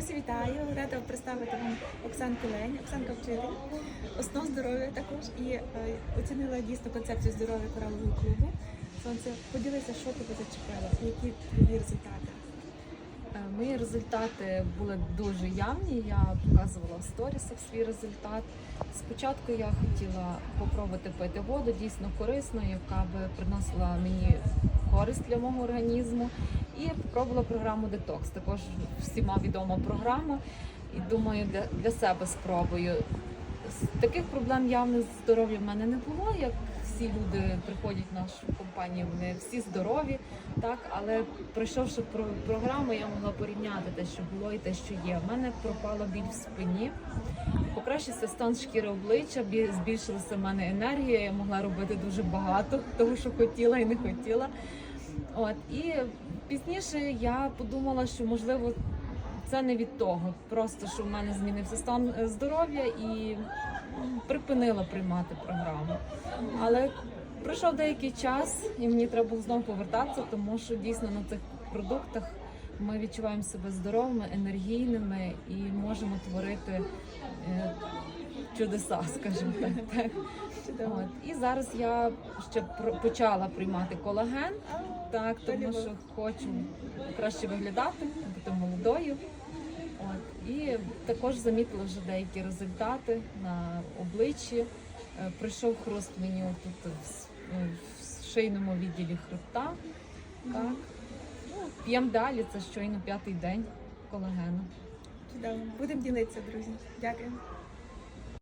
Друзі, вітаю! Рада представити вам Оксанку Лень. Оксанка вчитель, основ здоров'я також і е, оцінила дійсно концепцію здоров'я коралового клубу. Сонце, поділися, що тебе зачепило, які твої результати. Е, Мої результати були дуже явні. Я показувала в сторісах свій результат. Спочатку я хотіла попробувати пити воду дійсно корисну, яка би приносила мені користь для мого організму. І попробувала програму Детокс. Також всіма відома програма. І думаю, для, для себе спробую. Таких проблем явних з здоров'ям в мене не було. Як всі люди приходять в нашу компанію, вони всі здорові, так але пройшовши про програму, я могла порівняти те, що було, і те, що є. У мене пропала біль в спині, покращився стан шкіри обличчя, збільшилася в мене енергія. Я могла робити дуже багато того, що хотіла і не хотіла. От і пізніше я подумала, що можливо це не від того, просто що в мене змінився стан е, здоров'я і припинила приймати програму. Але пройшов деякий час, і мені треба було знову повертатися, тому що дійсно на цих продуктах ми відчуваємо себе здоровими, енергійними і можемо творити е, чудеса, скажімо так. От. І зараз я ще почала приймати колаген, так, тому що хочу краще виглядати, бути молодою. От. І також замітила вже деякі результати на обличчі. Е, Прийшов хруст мені тут в, в шийному відділі хребта. Так. П'ємо далі, це щойно п'ятий день колагену. Чудово. Будемо ділитися, друзі. Дякую.